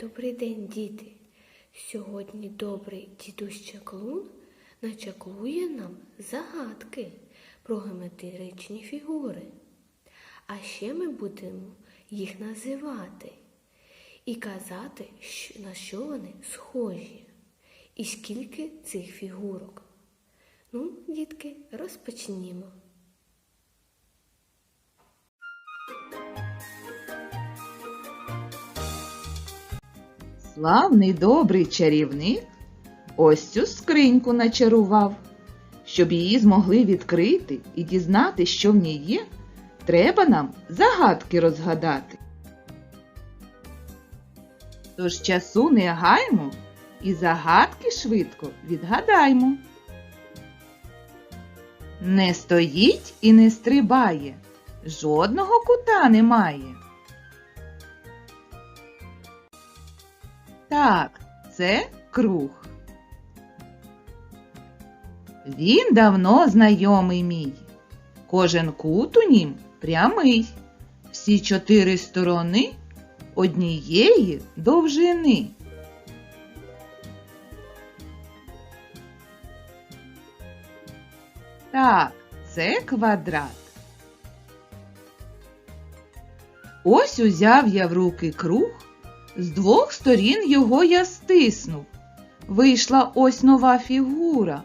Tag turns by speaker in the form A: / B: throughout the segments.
A: Добрий день, діти! Сьогодні добрий дідусь Чаклун начаклує нам загадки про геометричні фігури. А ще ми будемо їх називати і казати, на що вони схожі, і скільки цих фігурок. Ну, дітки, розпочнімо.
B: Славний добрий чарівник ось цю скриньку начарував. Щоб її змогли відкрити і дізнати, що в ній є, треба нам загадки розгадати. Тож часу не гаймо і загадки швидко відгадаймо. Не стоїть і не стрибає, жодного кута немає. Так, це круг. Він давно знайомий мій. Кожен кут у нім прямий. Всі чотири сторони однієї довжини. Так, це квадрат. Ось узяв я в руки круг. З двох сторін його я стиснув. Вийшла ось нова фігура.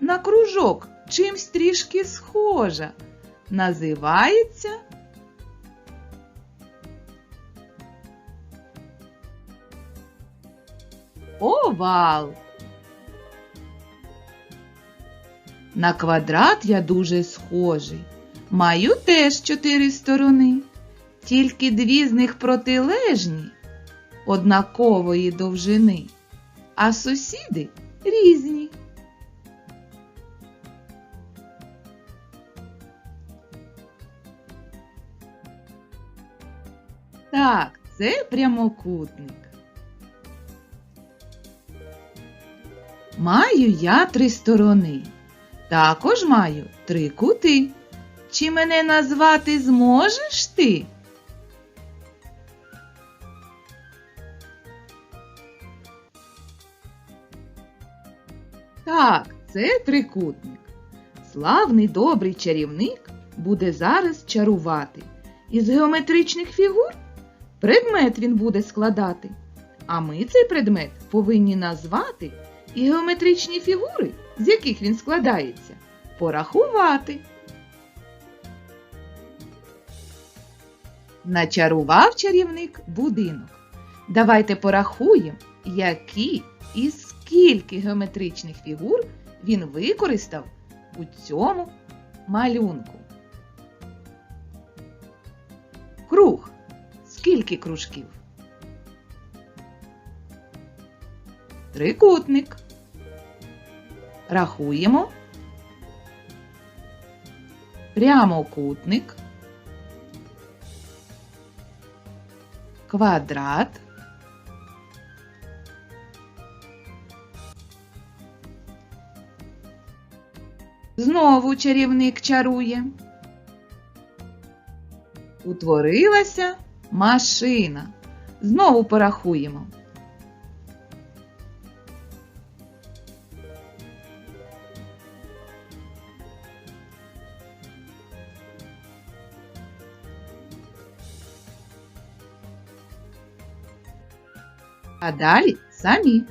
B: На кружок чимсь трішки схожа. Називається овал. На квадрат я дуже схожий. Маю теж чотири сторони, тільки дві з них протилежні однакової довжини, а сусіди різні. Так, це прямокутник. Маю я три сторони. Також маю три кути. Чи мене назвати зможеш ти? Так, це трикутник. Славний добрий чарівник буде зараз чарувати. Із геометричних фігур предмет він буде складати. А ми цей предмет повинні назвати і геометричні фігури, з яких він складається, порахувати. Начарував чарівник будинок. Давайте порахуємо, які і скільки геометричних фігур він використав у цьому малюнку. Круг. Скільки кружків? Трикутник. Рахуємо. Прямокутник. Квадрат. Знову чарівник чарує. Утворилася машина. Знову порахуємо. А далі самі.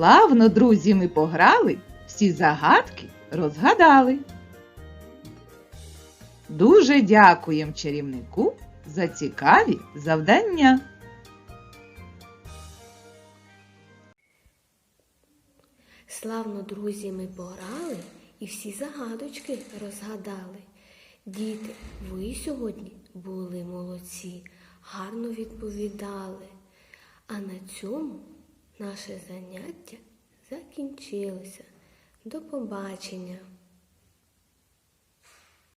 B: Славно, друзі, ми пограли, всі загадки розгадали. Дуже дякуємо чарівнику за цікаві завдання.
A: Славно, друзі, ми пограли і всі загадочки розгадали. Діти, ви сьогодні були молодці, гарно відповідали. А на цьому наше заняття закінчилося. До побачення!